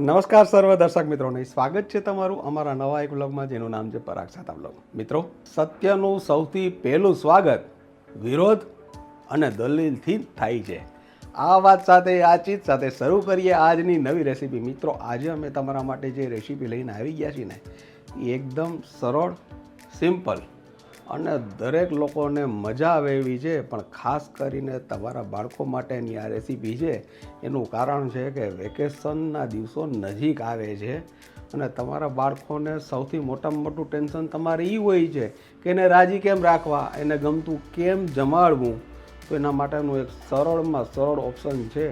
નમસ્કાર સર્વ દર્શક મિત્રોને. સ્વાગત છે તમારું અમારા નવા એક વ્લોગમાં જેનું નામ છે પરાગ સાતા વ્લોગ. મિત્રો, સત્યનું સૌથી પહેલું સ્વાગત વિરોધ અને દલીલથી થાય છે. આ વાત સાથે, આ ચીજ સાથે શરૂ કરીએ આજની નવી રેસીપી. મિત્રો, આજે અમે તમારા માટે જે રેસીપી લઈને આવી ગયા છીએ ને, એ એકદમ સરળ, સિમ્પલ અને દરેક લોકોને મજા આવે એવી છે, પણ ખાસ કરીને તમારા બાળકો માટેની આ રેસીપી છે, એનું કારણ છે કે વેકેશનના દિવસો નજીક આવે છે અને તમારા બાળકોને સૌથી મોટામાં મોટું ટેન્શન તમારે એ હોય છે કે એને રાજી કેમ રાખવા, એને ગમતું કેમ જમાડવું? તો એના માટેનું એક સરળમાં સરળ ઓપ્શન છે.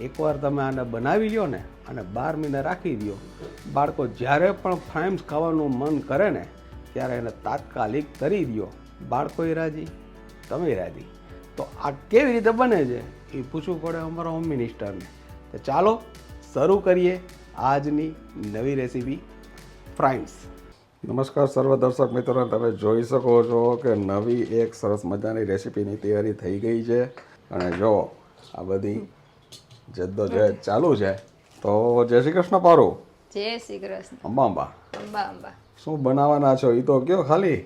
એકવાર તમે આને બનાવી લો ને, અને બાર મહિને રાખી દો બાળકો જ્યારે પણ ફ્રાઇમ્સ ખાવાનું મન કરે ને ત્યારે એને તાત્કાલિક તરી દો બાળકોએ રાજી? તમે રાજી. તો આ કેવી રીતે બને છે? એ પૂછવું પડે અમારા હોમ મિનિસ્ટરને તો ચાલો શરૂ કરીએ આજની નવી રેસીપી ફ્રાઇમ્સ નમસ્કાર સર્વ દર્શક મિત્રો તમે જોઈ શકો છો કે નવી એક સરસ મજાની રેસીપીની તૈયારી થઈ ગઈ છે. અને જો આ બધી જદ્દોજહેદ ચાલુ છે તો જય શ્રી કૃષ્ણ પારો. જય શ્રી કૃષ્ણ. અંબા અંબા. અંબા અંબા. શું બનાવવાના છો? એ તો કયો ખાલી?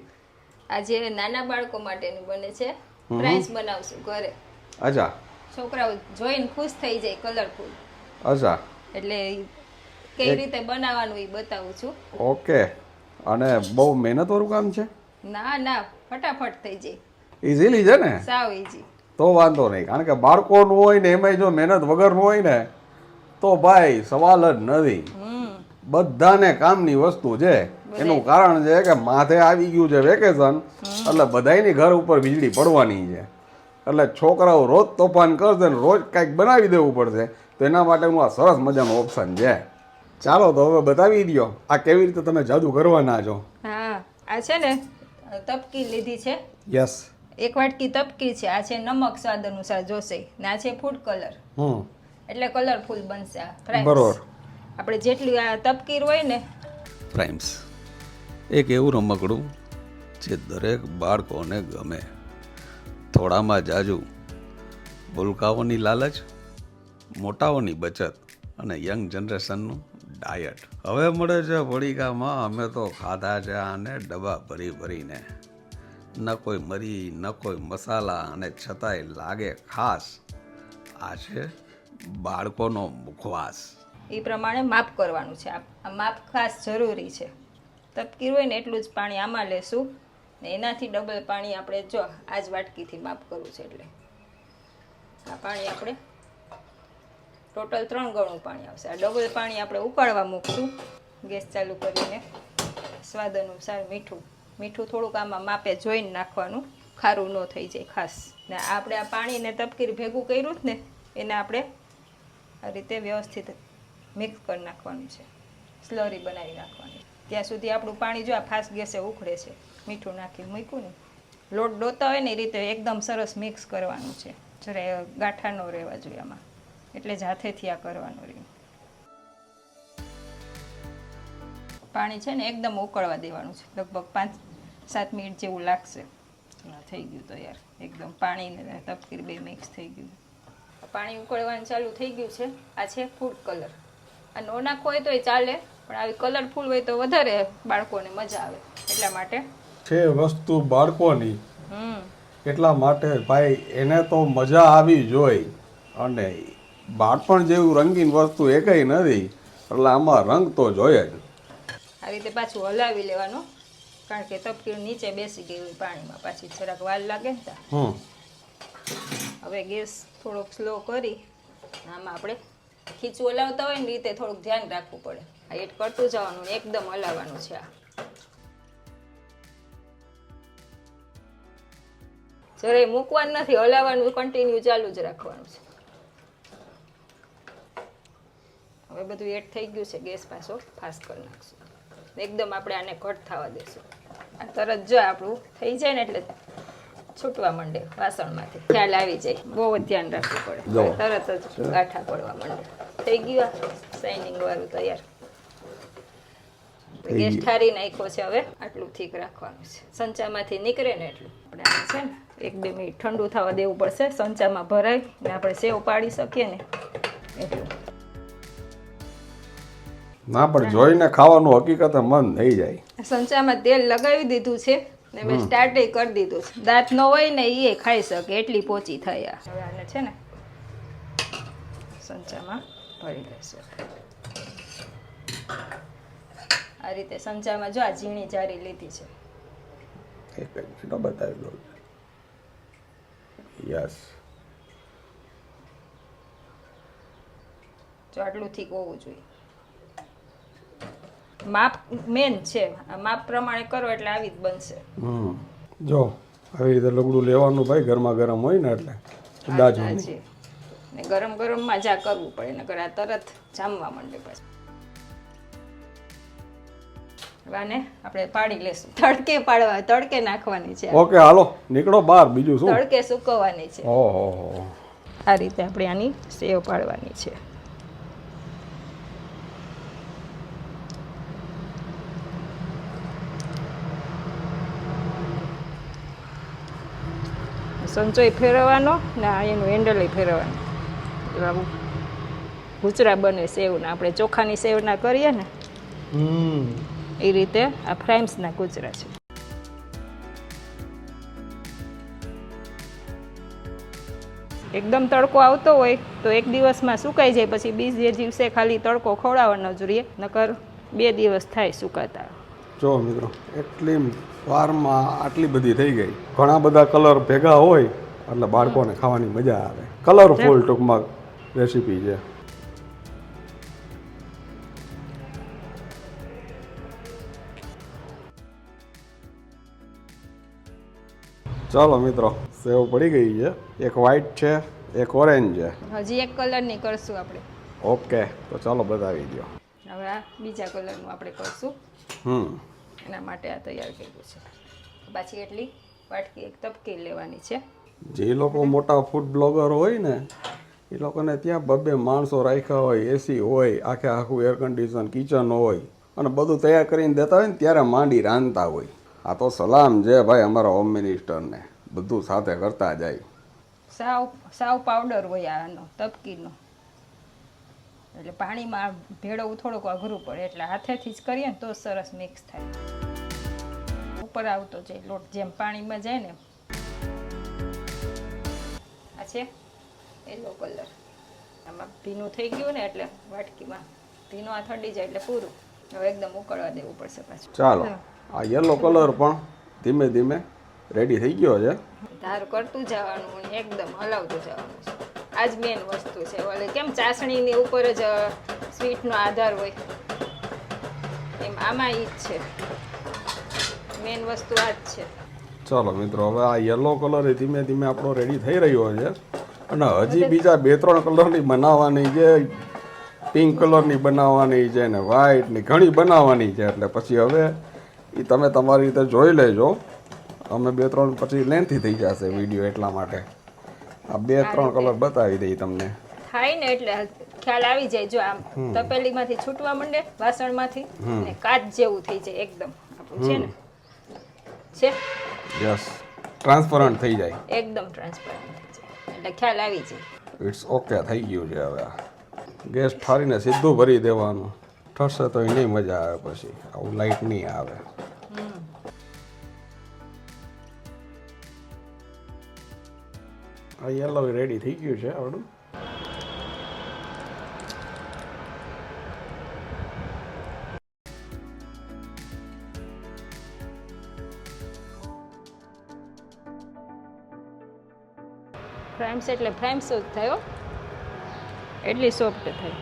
આજે નાના બાળકો માટેનું બને છે. પ્રાઇસ બનાવશું ઘરે. અચ્છા. છોકરાઓ જોઈને ખુશ થઈ જાય કલરફુલ અચ્છા. એટલે કઈ રીતે બનાવવાનું એ બતાવું છું. ઓકે. અને બહુ મહેનતવાળું કામ છે? ના ના. ફટાફટ થઈ જાય. ઇઝીલી છે ને? સાવ ઇઝી તો વાંધો નહીં. કારણ કે બાળકોનું હોય ને એમાંય જો મહેનત વગરનું હોય ને તો ભાઈ સવાલ જ નથી. બધાને કામની વસ્તુ છે. એનું કારણ છે કે માથે આવી ગયું છે વેકેશન એટલે બધાયની ઘર ઉપર વીજળી પડવાની છે. એટલે છોકરાઓ રોજ તોફાન કરશે ને રોજ કાંઈક બનાવી દેવું પડશે તો એના માટેનું આ સરસ મજાનું ઓપ્શન છે. ચાલો તો હવે બતાવી દો આ કેવી રીતે તમે જાદુ કરવાના છો? હા આ છે ને તપકી લીધી છે. યસ. એક વાટકી તપકી છે આ છે નમક સ્વાદ અનુસાર જોશે ને આ છે ફૂડ કલર હમ. એટલે કલરફુલ બનશે આ બરોબર. આપણે જેટલી આ તપકીર હોય ને પ્રાઇમ્સ એક એવું રમકડું જે દરેક બાળકોને ગમે. થોડામાં જાજુ ભૂલકાઓની લાલચ, મોટાઓની બચત અને યંગ જનરેશનનું ડાયટ. હવે મળે છે પડીકામાં અમે તો ખાધા છે આને ડબ્બા ભરી ભરીને. ન કોઈ મરી, ન કોઈ મસાલા અને છતાંય લાગે ખાસ આ છે બાળકોનો મુખવાસ. એ પ્રમાણે માપ કરવાનું છે. આ ખાસ જરૂરી છે. તપકીર હોય ને એટલું જ પાણી આમાં લેશું. ને એનાથી ડબલ પાણી આપણે જો આ જ વાટકીથી માપ કરવું છે એટલે. આ પાણી આપણે ટોટલ ત્રણ ગણું પાણી આવશે. આ ડબલ પાણી આપણે ઉકાળવા મૂકશું ગેસ ચાલુ કરીને. સ્વાદ અનુસાર મીઠું. મીઠું થોડુંક આમાં માપે જોઈને નાખવાનું. ખારું ન થઈ જાય ખાસ. ને આપણે આ પાણીને તપકીર ભેગું કર્યું જ ને, એને આપણે આ રીતે વ્યવસ્થિત મિક્સ કરી નાખવાનું છે. સ્લરી બનાવી નાખવાની. ત્યાં સુધી આપણું પાણી જો આ ફાસ્ટ ગેસે ઉખડે છે, મીઠું નાખી મૂક્યું ને, લોટ ડોતા હોય ને એ રીતે એકદમ સરસ મિક્સ કરવાનું છે. જરા ગાંઠા ન રહેવા જોઈએ આમાં. એટલે જ હાથેથી આ કરવાનું રહ્યું. પાણી છે ને એકદમ ઉકળવા દેવાનું છે. લગભગ પાંચ સાત મિનિટ જેવું લાગશે. થઈ ગયું તો યાર. એકદમ પાણી તપકીર બે મિક્સ થઈ ગયું. પાણી ઉકળવાનું ચાલુ થઈ ગયું છે. આ છે ફૂડ કલર આ નો નાખો હોય તો એ ચાલે. પણ આવી કલરફુલ હોય તો વધારે બાળકોને મજા આવે એટલા માટે. છે વસ્તુ બાળકોની. એટલા માટે ભાઈ એને તો મજા આવી જોઈ અને બાળપણ જેવું રંગીન વસ્તુ એકેય નથી એટલે આમાં રંગ તો જોઈએ જ. આ રીતે પાછું હલાવી લેવાનું કારણ કે તપકીર નીચે બેસી ગઈ હોય પાણીમાં પાછી જરાક વાર લાગે ને હમ. હવે ગેસ થોડોક સ્લો કરી આમાં આપણે ખીચું હલાવતા હોય ને રીતે થોડુંક ધ્યાન રાખવું પડે. એડ કરતું જવાનું એકદમ હલાવવાનું છે આ. જરાય મૂકવાનું નથી હલાવવાનું કન્ટિન્યુ ચાલુ જ રાખવાનું છે. હવે બધું એડ થઈ ગયું છે ગેસ પાછો ફાસ્ટ કરી નાખશું. એકદમ આપણે આને ઘટ થવા દેશું. આ તરત જો આપણું થઈ જાય ને એટલે છૂટવા માંડે વાસણમાંથી. ખ્યાલ આવી જાય. બહુ ધ્યાન રાખવું પડે. તરત જ ગાંઠા પડવા માંડે. થઈ ગયું શાઇનિંગ વાળું તૈયાર. ગેસ ઠારી નાખ્યો છે હવે આટલું થીક રાખવાનું છે. સંચામાંથી નીકળે ને એટલું. આપણે છે ને એક બે મિનિટ ઠંડુ થવા દેવું પડશે સંચામાં ભરાય ને આપણે સેવ પાડી શકીએ ને એટલું. ના પણ જોઈને ખાવાનું હકીકત મન થઈ જાય. સંચામાં તેલ લગાવી દીધું છે ને મેં સ્ટાર્ટ કરી દીધું છે. દાંત ન હોય ને એ ખાઈ શકે એટલી પોચી આ. હવે આને છે ને સંચામાં ભરી લેશું. આ રીતે સંચારમાં જો આ ઝીણી જારી લીધી છે. એક જ નો બતાવી યસ. જો આટલું થીક હોવું જોઈએ. માપ મેન છે. આ માપ પ્રમાણે કરો એટલે આવી જ બનશે. હમ. જો આવી રીતે લગડું લેવાનું ભાઈ ગરમા ગરમ હોય ને એટલે. દાજો ને ગરમ ગરમમાં જા કરવું પડે નકર આ તરત જામવા માંડે પછી. આને આપણે પાડી લેશું. તડકે પાડવા તડકે નાખવાની છે. ઓકે હાલો નીકળો બહાર બીજું શું? તડકે સુકવવાની છે. ઓહો આ રીતે આપણે આની સેવ પાડવાની છે. સંચોય ફેરવવાનો ને એનું હેન્ડલ ફેરવવાનું. આવું ભૂચરા બને સેવના. આપણે ચોખાની સેવના કરીએ ને. હમ. એ રીતે આ ફ્રાઇમ્સના કૂચરા છે. એકદમ તડકો આવતો હોય તો એક દિવસમાં સુકાઈ જાય પછી બીજે દિવસે ખાલી તડકો ખવડાવવાનો જોઈએ નકર બે દિવસ થાય સુકાતા. જો મિત્રો એટલી વારમાં આટલી બધી થઈ ગઈ. ઘણા બધા કલર ભેગા હોય એટલે બાળકોને ખાવાની મજા આવે. કલરફુલ ટૂંકમાં રેસીપી છે. ચાલો મિત્રો સેવ પડી ગઈ છે. એક વ્હાઈટ છે એક ઓરેન્જ છે. હજી એક કલરની કરશું આપણે. ઓકે તો ચાલો બતાવી દો હવે આ બીજા કલરનું આપણે કરશું. હમ. એના માટે આ તૈયાર કર્યું છે. પાછી એટલી વાટકી એક તપકી લેવાની છે. જે લોકો મોટા ફૂડ બ્લોગર હોય ને એ લોકોને ત્યાં બબે માણસો રાખ્યા હોય એસી હોય આખે આખું એર કન્ડિશન કિચન હોય અને બધું તૈયાર કરીને દેતા હોય ને ત્યારે માંડી રાંધતા હોય. આ તો સલામ છે ભાઈ અમારા હોમ મિનિસ્ટરને બધું સાથે કરતા જાય. સાવ સાવ પાવડર હોય આનો તપકીનો. એટલે પાણીમાં ભેળવવું થોડુંક અઘરું પડે એટલે હાથેથી જ કરીએ ને તો સરસ મિક્સ થાય. ઉપર આવતો જાય લોટ જેમ પાણીમાં જાય ને આ છે યલો કલર આમાં ભીનું થઈ ગયું ને એટલે વાટકીમાં. ભીનું આ ઠંડી જાય એટલે પૂરું. હવે એકદમ ઉકળવા દેવું પડશે પાછું. ચાલો. આ યલો કલર પણ ધીમે ધીમે રેડી થઈ ગયો છે. ધાર કરતું જવાનું અને એકદમ હલાવતું જવાનું છે. આ જ વસ્તુ છે. ઓલે કેમ ચાસણીની ઉપર જ સ્વીટનો આધાર હોય? એમ આમાં ઈ જ છે. મેન વસ્તુ આ જ છે. ચાલો મિત્રો હવે આ યલો કલર ધીમે ધીમે આપણો રેડી થઈ રહ્યો છે. અને હજી બીજા બે ત્રણ કલરની બનાવવાની છે. પિંક કલરની બનાવવાની છે ને વ્હાઈટની ઘણી બનાવવાની છે. એટલે પછી હવે એ તમે તમારી રીતે જોઈ લેજો. અમે બે ત્રણ પછી લેન્થી થઈ જશે વીડિયો એટલા માટે. આ બે ત્રણ કલર બતાવી દઈ તમને. થાય ને એટલે ખ્યાલ આવી જાય જો આમ તપેલીમાંથી છૂટવા માંડે વાસણમાંથી ને કાચ જેવું થઈ જાય એકદમ. છે ને? છે? યસ ટ્રાન્સપરન્ટ થઈ જાય. એકદમ ટ્રાન્સપરન્ટ થઈ જાય. એટલે ખ્યાલ આવી જાય. ઇટ્સ ઓકે થઈ ગયું છે હવે ગેસ ઠારીને સીધું ભરી દેવાનું. ઠરશે તો એ નહીં મજા આવે પછી. આવું લાઇટ નહીં આવે. આ યલો રેડી થઈ ગયું છે આવડું. ફ્રેમ્સ એટલે ફ્રેમ્સ જ થયો એટલી સોફ્ટ થઈ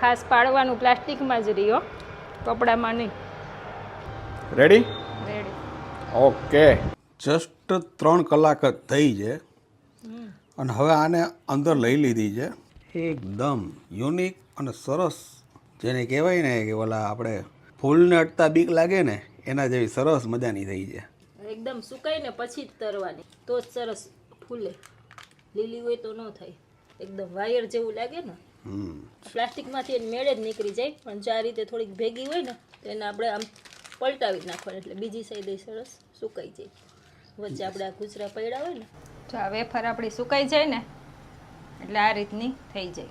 ખાસ પાડવાનું પ્લાસ્ટિકમાં જ રહ્યો. કપડામાં નહીં. રેડી રેડી ઓકે જસ્ટ ત્રણ કલાક જ થઈ છે. અને હવે આને અંદર લઈ લીધી છે. એકદમ યુનિક અને સરસ જેને કહેવાય ને કે ઓલા આપણે ફૂલને અટતા બીક લાગે ને એના જેવી સરસ મજાની થઈ છે. એકદમ સુકાઈને પછી જ તરવાની. તો જ સરસ ફૂલે. લીલી હોય તો ન થાય. એકદમ વાયર જેવું લાગે ને. પ્લાસ્ટિકમાંથી એને મેળે જ નીકળી જાય. પણ જો આ રીતે થોડીક ભેગી હોય ને તો એને આપણે આમ પલટાવી નાખવાની. એટલે બીજી સાઈડે સરસ સુકાઈ જાય. વચ્ચે આપણે આ ગુજરા પડ્યા હોય ને જો આ વેફર આપણી સુકાઈ જાય ને એટલે આ રીતની થઈ જાય.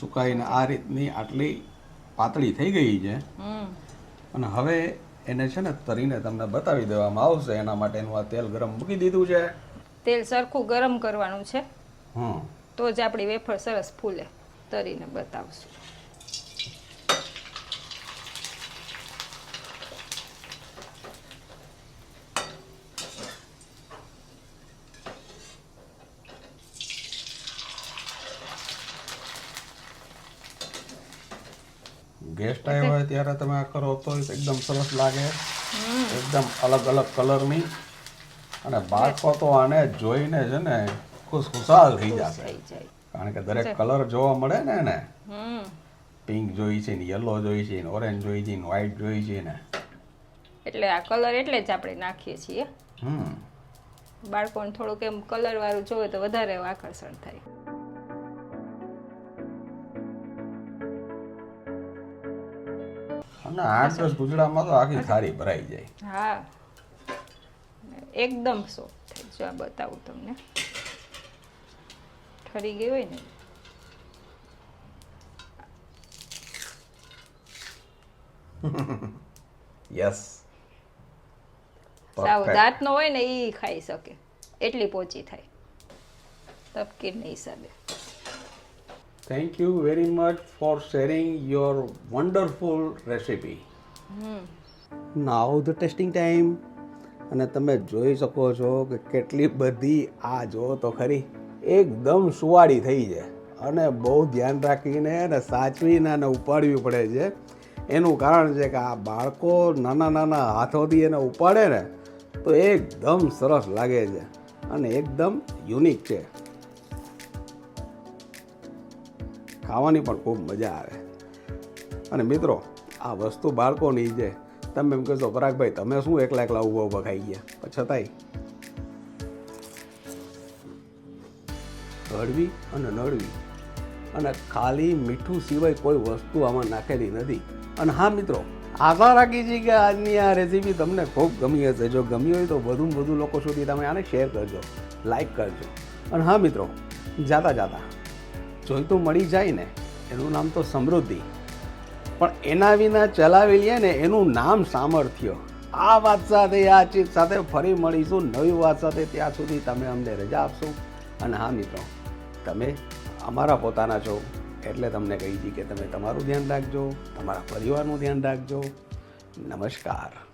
સુકાઈને આ રીતની આટલી પાતળી થઈ ગઈ છે. હમ. અને હવે એને છે ને તરીને તમને બતાવી દેવામાં આવશે એના માટેનું આ તેલ ગરમ મૂકી દીધું છે. તેલ સરખું ગરમ કરવાનું છે. તો જ આપણી વેફર સરસ ફૂલે. તરીને બતાવશું. ગેસ્ટ આવ્યો હોય ત્યારે તમે આ કરો તો એકદમ સરસ લાગે. એકદમ અલગ અલગ કલરની. અને બાળકો તો આને જોઈને છે ને ખુશખુશાલ થઈ જશે. કારણ કે દરેક કલર જોવા મળે ને એને. હમ. પિંક જોઈ છે ને યલો જોઈ છે ને ઓરેન્જ જોઈ છે ને વ્હાઈટ જોઈ છે ને. એટલે આ કલર એટલે જ આપણે નાખીએ છીએ. હમ. બાળકોને થોડુંક એમ કલર વાળું જોવે તો વધારે આકર્ષણ થાય. અને આઠ દસ તો આખી થાળી ભરાઈ જાય. હા. એકદમ સોફ્ટ થાય જો આ બતાવું તમને. ઠરી ગઈ હોય ને. યસ સાવ દાંતનો હોય ને એ ખાઈ શકે. એટલી પોચી થાય. તપકીરના હિસાબે. Thank you very much for sharing your wonderful recipe now the tasting time અને તમે જોઈ શકો છો કે કેટલી બધી આ જો તો ખરી એકદમ સુવાળી થઈ છે. અને બહુ ધ્યાન રાખીને અને સાચવીને અને ઉપાડવી પડે છે. એનું કારણ છે કે આ બાળકો નાના નાના હાથોથી એને ઉપાડે ને તો એકદમ સરસ લાગે છે. અને એકદમ યુનિક છે. ખાવાની પણ ખૂબ મજા આવે. અને મિત્રો, આ વસ્તુ બાળકોની છે. તમે એમ કહેશો, પરાગભાઈ, તમે શું એકલા એકલા ઊભા ઊભા ખાઈ ગયા? છતાંય હળવી અને નળવી અને ખાલી મીઠું સિવાય કોઈ વસ્તુ આમાં નાખેલી નથી. અને હા, મિત્રો આશા રાખી છે કે આજની આ રેસીપી તમને ખૂબ ગમી હશે. જો ગમી હોય તો વધુમાં વધુ લોકો સુધી તમે આને શેર કરજો લાઈક કરજો. અને હા, મિત્રો, જાતા જાતા જોઈતું મળી જાય ને, એનું નામ તો સમૃદ્ધિ. પણ એના વિના ચલાવી લઈએ ને, એનું નામ સામર્થ્ય. આ વાત સાથે, આ ચીજ સાથે ફરી મળીશું નવી વાત સાથે. ત્યાં સુધી તમે અમને રજા આપશો. અને હા મિત્રો, તમે અમારા પોતાના છો, એટલે તમને કહી દી કે તમે તમારું ધ્યાન રાખજો, તમારા પરિવારનું ધ્યાન રાખજો. નમસ્કાર.